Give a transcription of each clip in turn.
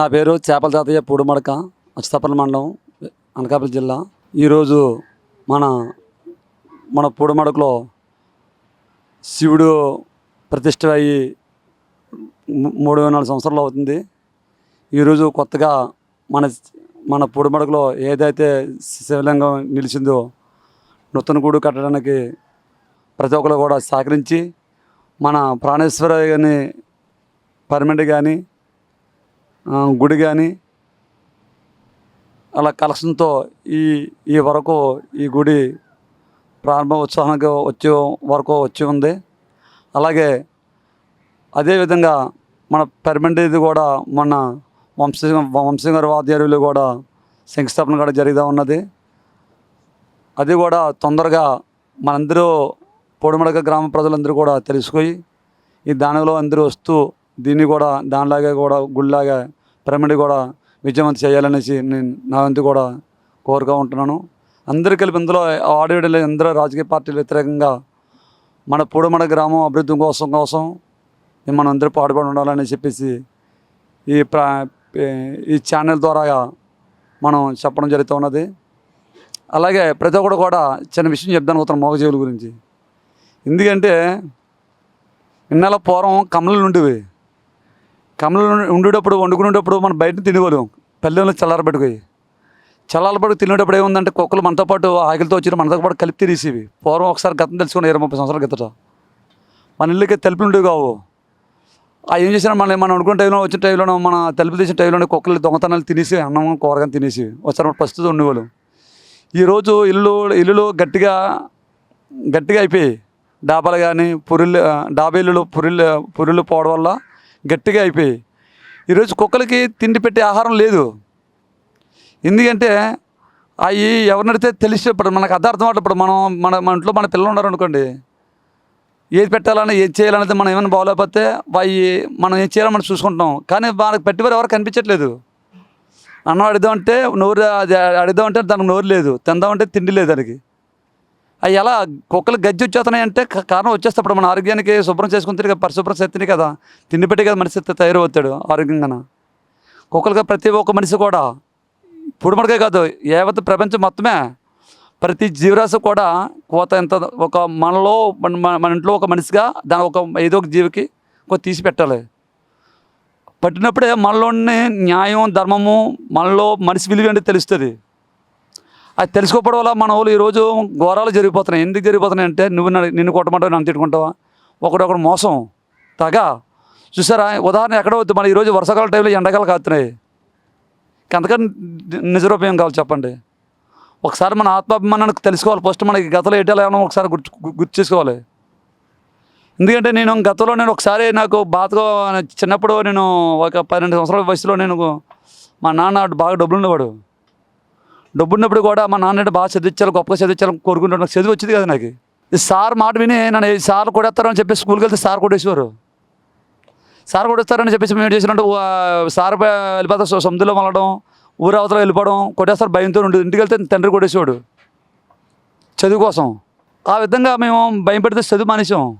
నా పేరు చేపల తాతయ్య పూడుమడక అచ్చతపల్లి మండలం అనకాపల్లి జిల్లా. ఈరోజు మన మన పూడుమడకలో శివుడు ప్రతిష్ట అయ్యి మూడు నాలుగు సంవత్సరాలు అవుతుంది. ఈరోజు కొత్తగా మన మన పూడుమడకలో ఏదైతే శివలింగం నిలిచిందో నూతన గూడు కట్టడానికి ప్రతి ఒక్కరు కూడా సహకరించి మన ప్రాణేశ్వర కానీ పర్మనెంట్ కానీ గుడి కానీ అలా కలెక్షన్తో ఈ ఈ వరకు ఈ గుడి ప్రారంభ ఉత్సాహానికి వచ్చే వరకు వచ్చి ఉంది. అలాగే అదేవిధంగా మన పర్మనెంట్ కూడా మన వంశీ వంశీ గారి కూడా శంకుస్థాపన కూడా జరుగుతూ ఉన్నది. అది కూడా తొందరగా మనందరూ పొడిమడక గ్రామ ప్రజలందరూ కూడా తెలుసుకొని ఈ దానిలో అందరూ వస్తూ దీన్ని కూడా దానిలాగే కూడా గుడిలాగా పిరమిడ్ కూడా విజయవంతం చేయాలనేసి నేను నా వంతు కూడా కోరుగా ఉంటున్నాను. అందరూ కలిపి ఇందులో ఆడియోలు అందరూ రాజకీయ పార్టీలు వ్యతిరేకంగా మన పూడమడ గ్రామం అభివృద్ధి కోసం కోసం మనం అందరూ పాటుపడి ఉండాలని చెప్పేసి ఈ ప్రా ఈ ఛానల్ ద్వారా మనం చెప్పడం జరుగుతూ ఉన్నది. అలాగే ప్రతి ఒక్కరు కూడా చిన్న విషయం చెప్తాను అవుతాను మోగజీవుల గురించి. ఎందుకంటే ఇన్నాళ్ళ పూర్వం కమలలు ఉండేవి. కమలలో ఉండేటప్పుడు వండుకునేటప్పుడు మనం బయట తినేవాళ్ళం పల్లెల్లో చల్లారబెట్టుకోయి చల్లారబెట్టు తినేటప్పుడు ఏముందంటే కుక్కలు మనతో పాటు ఆకలితో వచ్చి మనతో పాటు కలిపి తినేసేవి. పూర్వం ఒకసారి గతం తెలుసుకుని ఇరవై ముప్పై సంవత్సరాల గతట. మన ఇల్లుకి తలుపులు ఉండేవి కావు. ఆ ఏం చేసినా మన మనం అనుకున్న టైంలో వచ్చిన టైంలో మన తలుపు తీసిన టైంలోనే కుక్కలు దొంగతనాలు తినేసి అన్నం కూరగాయలు తినేసి ఒకసారి పరిస్థితి ఉండేవాళ్ళు ఈరోజు ఇల్లు ఇల్లులు గట్టిగా గట్టిగా అయిపోయాయి. డాబాలు కానీ పురుళ్ళు డాబా ఇల్లులు పురుళ్ళు పురుళ్ళు పోవడం వల్ల గట్టిగా అయిపోయి ఈరోజు కుక్కలకి తిండి పెట్టే ఆహారం లేదు. ఎందుకంటే అవి ఎవరినడితే తెలిసి ఇప్పుడు మనకు అర్థార్థం అవ్వట్లేదు. ఇప్పుడు మనం మన మన ఇంట్లో మన పిల్లలు ఉన్నారు అనుకోండి. ఏది పెట్టాలని ఏది చేయాలనేది మనం ఏమైనా బాగోలేకపోతే అవి మనం ఏం చేయాలో మనం చూసుకుంటాం కానీ వాళ్ళకి పెట్టేవారు ఎవరు కనిపించట్లేదు. అన్నం అడుగుదామంటే నోరు అది అడుగుదామంటే దానికి నోరు లేదు. తిందామంటే తిండి లేదు దానికి. అవి ఎలా కుక్కలు గజ్జి వచ్చేస్తున్నాయి అంటే కారణం వచ్చేస్తే అప్పుడు మన ఆరోగ్యానికి శుభ్రం చేసుకుంటే పరిశుభ్రం చేస్తుంది కదా. తిండి పెట్టి కదా మనిషి తయారవుతాడు ఆరోగ్యంగా కుక్కలుగా ప్రతి ఒక్క మనిషి కూడా పుడుమడకే కాదు యావత్ ప్రపంచం మొత్తమే ప్రతి జీవరాశి కూడా కోత ఎంత ఒక మనలో మన మన- ఇంట్లో ఒక మనిషిగా దాని ఒక ఏదో ఒక జీవికి తీసి పెట్టాలి. పట్టినప్పుడే మనలోని న్యాయం ధర్మము మనలో మనిషి విలువ అంటే తెలుస్తుంది. అది తెలుసుకోవడం వల్ల మన వాళ్ళు ఈరోజు ఘోరాలు జరిగిపోతున్నాయి. ఎందుకు జరిగిపోతున్నాయి అంటే నువ్వు నన్ను- నిన్ను కొట్టమంటావు నన్ను తిట్టుకుంటావా? ఒకడొకడు మోసం తగ. చూసారా? ఉదాహరణ ఎక్కడ వద్దు. మన ఈరోజు వర్షాకాల టైంలో ఎండకాలు కాస్తున్నాయి ఎంతకని నిజరూపయం కావాలి చెప్పండి. ఒకసారి మన ఆత్మాభిమానానికి తెలుసుకోవాలి. ఫస్ట్ మనకి గతంలో ఎటాలో ఏమన్నా ఒకసారి గుర్తు గుర్తు చేసుకోవాలి. ఎందుకంటే నేను గతంలో నేను ఒకసారి నాకు బాధగా చిన్నప్పుడు నేను ఒక పన్నెండు సంవత్సరాల వయసులో నేను మా నాన్న బాగా డబ్బులు ఉండేవాడు డబ్బున్నప్పుడు కూడా మా నాన్న బాగా చదివించాలి గొప్పగా చదివించాలని కోరుకుంటాడు నాకు చదివి వచ్చింది కదా నాకు. ఈ సార్ మాట విని నన్ను ఈ సార్ కొడేస్తారని చెప్పి స్కూల్కి వెళ్తే సార్ కొట్టేసేవారు. సార్ కొట్టేస్తారని చెప్పేసి మేము చేసినట్టు సార్ వెళ్ళిపోతారు వెళ్ళిపోతా సొ- సముద్రంలో ఊరు అవతల వెళ్ళిపోవడం కొట్టేస్తారు భయంతో ఉండేది ఇంటికి వెళ్తే తండ్రి కొట్టేసేవాడు. చదువు కోసం. ఆ విధంగా మేము భయం పెడితే చదువు మానేసాం.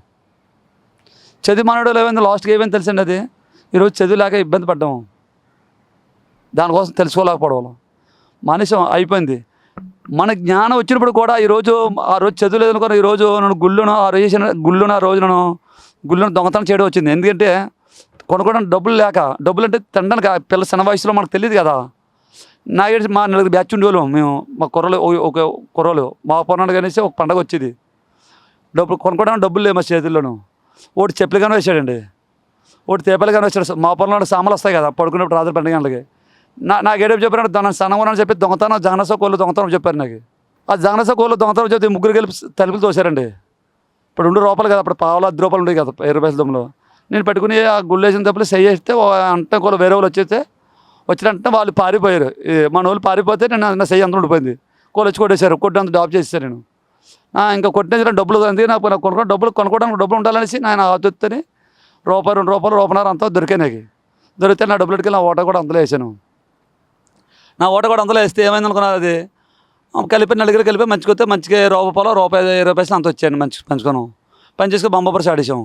చదువు మానడం ఏమైంది లాస్ట్కి ఏమైంది తెలిసండి అది? ఈరోజు చదువు లేక ఇబ్బంది పడ్డాము దానికోసం తెలుసుకోలేకపోవడం. మానేసాం అయిపోయింది. మన జ్ఞానం వచ్చినప్పుడు కూడా ఈరోజు ఆ రోజు చదువు అనుకున్న ఈరోజు నన్ను గుళ్ళును ఆ రోజు చేసిన గుళ్ళును ఆ రోజు గుళ్ళను గుళ్ళును దొంగతనం చేయడం వచ్చింది. ఎందుకంటే కొనుక్కోవడం డబ్బులు లేక డబ్బులు అంటే తినడానికి పిల్ల చిన్న వయసులో మనకు తెలియదు కదా. నాగేసి మా నలుగురు బ్యాచ్ ఉండేవాళ్ళం మేము మా కుర్రలు ఒక కుర్రలు. మా పొన్నాడు కనేసి ఒక పండగ వచ్చేది. డబ్బులు కొనుక్కోవడానికి డబ్బులు లేవు మా చేతుల్లోనూ. ఒకటి చెప్పులు కానీ వేసాడండి. ఒకటి తేపలు కానీ వచ్చాడు మా పొలంలో సామాన్లు వస్తాయి కదా పడుకున్నప్పుడు రాత్రి పండుగ గంటలకి. నా నాకు ఏడేపు చెప్పారు దాని సన్నమని చెప్పి దొంగతనం జగనస కోళ్ళు దొంగతనం చెప్పారు నాకు. ఆ జగనస కోళ్ళు దొంగతనం చెప్తే ముగ్గురు కలిపి తలుపులు తోశారండి. ఇప్పుడు రెండు రూపాయలు కదా అప్పుడు పావులు అర్ధ రూపాయలు ఉండేవి కదా ఇరవై పైసల దొమ్మలో నేను పెట్టుకుని ఆ గుళ్ళు వేసిన తప్పులు సై చేస్తే అంటే కూడా వేరే వాళ్ళు వచ్చేస్తే వచ్చినంటే వాళ్ళు పారిపోయారు. మన వాళ్ళు పారిపోతే నేను నా సై అంతా ఉండిపోయింది. కోళ్ళు వచ్చి కొట్టేశారు అంత డ్రాప్ చేసేసాను నేను. ఇంకా కొట్టిన డబ్బులు అంది నాకు నాకు కొనుక్కో డబ్బులు కొనుక్కోవడానికి డబ్బులు ఉండాలనేసి నేను ఆతుని రూపాయి రెండు రూపాయలు రూపాయన్నర అంతా దొరికాయి నాకు. దొరికితే నా డబ్బులు ఎట్టుకెళ్ళి నా ఓట కూడా అందులో వేసాను. నా ఓట కూడా అందులో వేస్తే ఏమైంది అనుకున్నారు అది? కలిపి నలుగురు కలిపి మంచికొస్తే మంచిగా రూపాయలు రూపాయి ఇరవై పైసలు అంత వచ్చాయండి మంచి పంచుకోను. పని చేసుకుని బొమ్మపరిచి ఆడేసాం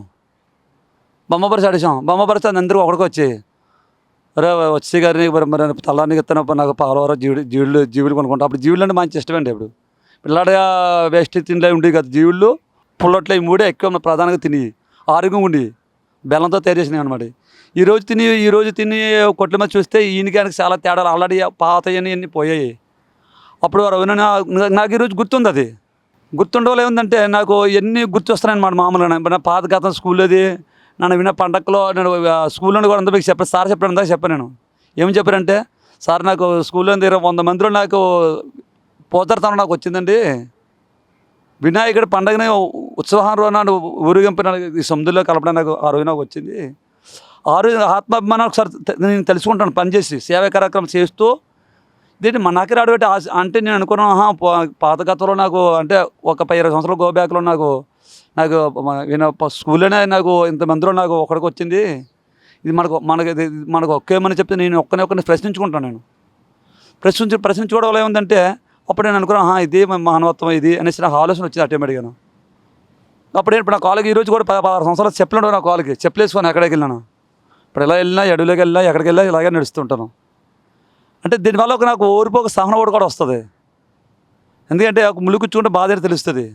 బొమ్మపరిచి ఆడేసాం బొమ్మపరిచి అందరూ ఒకడికి వచ్చి అరే వచ్చే గారిని మరి మరి తల్లానికి ఇస్తాను నాకు పాలవర జీవుడు జీవులు జీవులు కొనుక్కుంటా. అప్పుడు జీవులు అంటే మంచి ఇష్టమండి ఇప్పుడు పిల్లాడ వేస్ట్ తిండిలో ఉండేవి కదా. జీవులు పుల్లట్లు మూడే ఎక్కువ ప్రధానంగా తిని ఆరోగ్యంగా ఉండి. బెల్లంతో తయారు చేసినాయి అనమాట ఈ రోజు తిని ఈ రోజు తిని కొట్ల మీద చూస్తే ఈయనకి ఆయనకి చాలా తేడాలు. ఆల్రెడీ పాతయని అన్నీ పోయాయి. అప్పుడు నాకు ఈరోజు గుర్తుంది అది. గుర్తుండవలే ఏముందంటే నాకు ఎన్ని గుర్తొస్తున్నాయన్నమాట మామూలుగా. నా పాత గతం స్కూల్లోది నన్ను విన్న పండగలో నేను స్కూల్లో కూడా అందరూ మీకు చెప్పాను సార్ చెప్పాను అందాక చెప్పాను నేను. ఏం చెప్పారంటే సార్ నాకు స్కూల్లో దగ్గర వంద మందిలో నాకు పోతరతనం నాకు వచ్చిందండి. వినాయకుడి పండగని ఉత్సవం రోజు నాడు ఊరేగింపు ఈ సముద్రంలో కలపడం నాకు ఆ రోజు నాకు వచ్చింది. ఆ రోజు ఆత్మాభిమానం ఒకసారి నేను తెలుసుకుంటాను పనిచేసి సేవా కార్యక్రమం చేస్తూ. దీన్ని మనకి నాకే రాడబెట్టి ఆశ అంటే నేను అనుకున్నాను ఆహా, పా- పాత గతంలో నాకు అంటే ఒక పై ఇరవై సంవత్సరాల గో బ్యాక్లో నాకు నాకు నేను స్కూల్లోనే నాకు ఇంతమందిలో నాకు ఒకడికి వచ్చింది. ఇది మనకు మనకి ఇది మనకు ఒక్కేమని చెప్తే నేను ఒక్కనే ఒక్కరిని ప్రశ్నించుకుంటాను నేను. ప్రశ్నించి ప్రశ్నించుకోవడం ఏముందంటే అప్పుడు నేను అనుకున్నాను ఇది మానవత్వం ఇది అనేసి నాకు ఆలోచన వచ్చింది ఆటోమేటిక్గా. అప్పుడు ఇప్పుడు నా కాలేకి ఈరోజు కూడా పదహారు సంవత్సరాలు చెప్పలేడు నా కాలకి. చెప్పలేసుకొని ఎక్కడికి వెళ్ళాను ఇప్పుడు ఎలా వెళ్ళినా అడవిలోకి వెళ్ళినా ఎక్కడికి వెళ్ళినా ఇలాగే నడుస్తుంటాను అంటే దీనివల్ల ఒక నాకు ఓర్పు ఒక సహనం ఒకటి కూడా వస్తుంది. ఎందుకంటే ఒక ముళ్ళు కూర్చుంటే బాధ తెలుస్తుంది.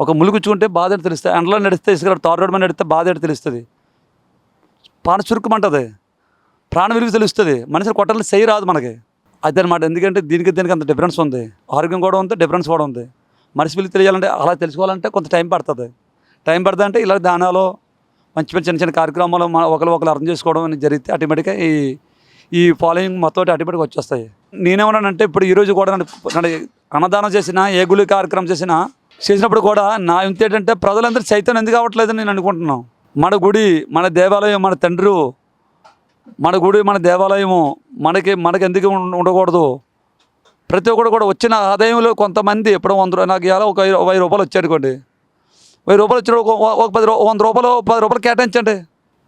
ఒక ములుగుచ్చుకుంటే కూర్చుంటే బాధ తెలుస్తుంది. ఎండలో నడిస్తే ఇసుక తారు రోడ్డు మీద నడిస్తే బాధ తెలుస్తుంది. పాన చురుకుమంటుంది. ప్రాణ విలువ తెలుస్తుంది. మనిషిని కొట్టాలని చెయ్యి రాదు మనకి. అదనమాట. ఎందుకంటే దీనికి దీనికి అంత డిఫరెన్స్ ఉంది. ఆరోగ్యం కూడా ఉంది డిఫరెన్స్ కూడా ఉంది. మనిషి విలువ తెలియాలంటే అలా తెలుసుకోవాలంటే కొంత టైం పడుతుంది. టైం పడుతుంది అంటే ఇలా దానాలు మంచి మంచి చిన్న చిన్న కార్యక్రమాలు మన ఒకరు ఒకరు అర్థం చేసుకోవడం అనేది జరిగితే ఆటోమేటిక్గా ఈ ఈ ఫాలోయింగ్ మొత్తం ఆటోమేటిక్గా వచ్చేస్తాయి. నేనేమన్నానంటే ఇప్పుడు ఈరోజు కూడా నన్ను అన్నదానం చేసినా ఏ గుళి కార్యక్రమం చేసినా చేసినప్పుడు కూడా నా ఇంత ఏంటంటే ప్రజలందరూ చైతన్యం ఎందుకు అవ్వట్లేదని నేను అనుకుంటున్నాను. మన గుడి మన దేవాలయం మన తండ్రి మన గుడి మన దేవాలయము మనకి మనకి ఎందుకు ఉండకూడదు? ప్రతి ఒక్కడు కూడా వచ్చిన ఆదాయంలో కొంతమంది ఎప్పుడో వంద నాకు ఇవాళ ఒక వెయ్యి- రూపాయలు వచ్చాడుకోండి వెయ్యి రూపాయలు వచ్చిన ఒక పది రూ- వంద రూపాయలు పది రూపాయలు కేటాయించండి.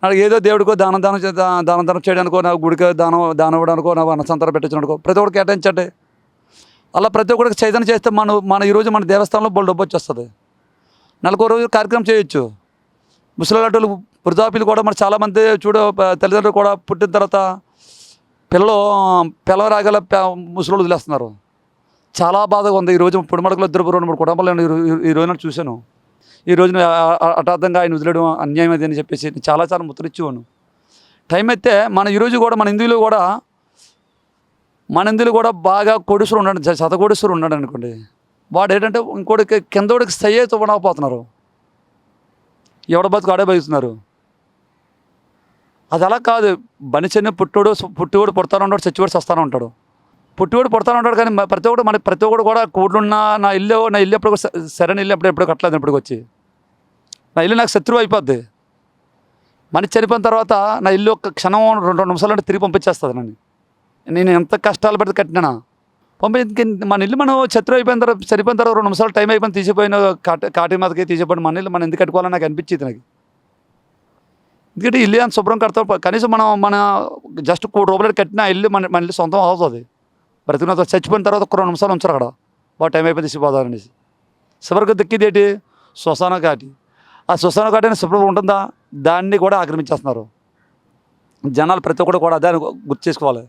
నాకు ఏదో దేవుడికో దానం దానం చే- దానం దానం చేయడానికో నాకు గుడికి దానం దానం ఇవ్వడానికో నాకు అన్నసంతరం పెట్టించడానికో ప్రతి ఒక్కరు కేటాయించండి. అలా ప్రతి ఒక్కరికి చైతన్యం చేస్తే మన మన ఈరోజు మన దేవస్థానంలో బోల్ డబ్బు వచ్చేస్తుంది. నెలకు రోజు కార్యక్రమం చేయొచ్చు. ముసలాటోళ్ళు వృద్ధాప్యులు కూడా మరి చాలామంది చూడ తల్లిదండ్రులు కూడా పుట్టిన తర్వాత పిల్లలు పిల్లలు రాగల ముసలోళ్ళు వదిలేస్తున్నారు. చాలా బాధగా ఉంది. ఈ రోజు పుడిమడకలో ఇద్దరు రెండు మూడు కుటుంబాలు నేను ఈ రోజున చూశాను. ఈ రోజున హఠాత్తంగా ఆయన వదిలేయడం అన్యాయం అది అని చెప్పేసి నేను చాలా చాలా ముద్రించేవాను టైం అయితే మన ఈరోజు కూడా మన హిందువులు కూడా మన హిందువులు కూడా బాగా కొడుసులు ఉన్నాడు. జ- ఉన్నాడు అనుకోండి. వాడు ఏంటంటే ఇంకోటికి కిందోడికి సయ్యే తువ్వనకపోతున్నారు ఎవడ బతుకు ఆడే బతుకుతున్నారు అది అలా కాదు బనిచెన్ని పుట్టుడు పుట్టివాడు పుడతాను ఉంటాడు చచ్చివాడు చస్తాను ఉంటాడు. పుట్టివాడు పుడతాను ఉంటాడు కానీ ప్రతి ఒక్కడు మన ప్రతి ఒక్కడు కూడా కూడున్న నా ఇల్లు నా ఇల్లు ఎప్పుడు సరైన ఇల్లు ఎప్పుడు ఎప్పుడు కట్టలేదు ఇప్పటికి వచ్చి. నా ఇల్లు నాకు శత్రువు అయిపోద్ది. మనిషి చనిపోయిన తర్వాత నా ఇల్లు ఒక క్షణం రెండు రెండు నిమిషాలు అంటే తిరిగి పంపించేస్తుంది నన్ను. నేను ఎంత కష్టాలు పడితే కట్టినా. పంపి మన ఇల్లు మనం శత్రువు అయిపోయిన తర్వాత చనిపోయిన తర్వాత రెండు నిమిషాలు టైం అయిపోయిన తీసిపోయిన కాటి కాటి మీదకి తీసిపోయిన మన ఇల్లు మనం ఎందుకు కట్టుకోవాలని నాకు అనిపించింది నాకు. ఎందుకంటే ఇల్లు అంత శుభ్రం కడతాం కనీసం మనం మన జస్ట్ కోటి రూపాయలు కట్టిన ఇల్లు మన మన ఇల్లు సొంతం అవుతుంది బ్రతికిన చచ్చిపోయిన తర్వాత ఒక రెండు నిమిషాలు ఉంచారు అక్కడ. బాగా టైం అయిపోయింది తీసిపోదాం అనేసి. చివరికి ఏంటి? శ్మశాన ఘాటి. ఆ శ్మశాన ఘాటి శుభ్రం ఉంటుందా? దాన్ని కూడా ఆక్రమించేస్తున్నారు. జనాలు ప్రతి ఒక్కరు కూడా దాన్ని గుర్తు చేసుకోవాలి.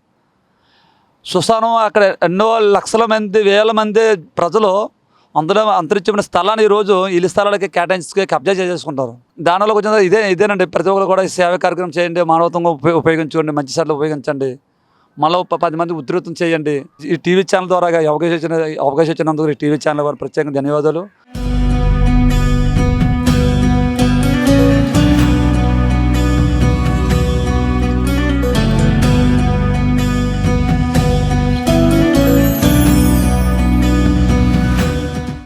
శ్మశానం అక్కడ ఎన్నో లక్షల మంది వేల మంది ప్రజలు అందులో అంతరించిన స్థలాన్ని ఈరోజు ఇల్లు స్థలాలకి కేటాయించుకొని కబ్జా చేసేసుకుంటారు. దానిలో కొంచెం ఇదే ఇదేనండి. ప్రతి ఒక్కరు కూడా ఈ సేవ కార్యక్రమం చేయండి మానవత్వంగా ఉపయోగ ఉపయోగించుకోండి మంచి సార్లు ఉపయోగించండి. మళ్ళీ ప- పది మంది ఉధృతం చేయండి. ఈ టీవీ ఛానల్ ద్వారా అవకాశం ఇచ్చిన అవకాశం ఇచ్చినందుకు ఈ టీవీ ఛానల్ వారు ప్రత్యేకంగా ధన్యవాదాలు.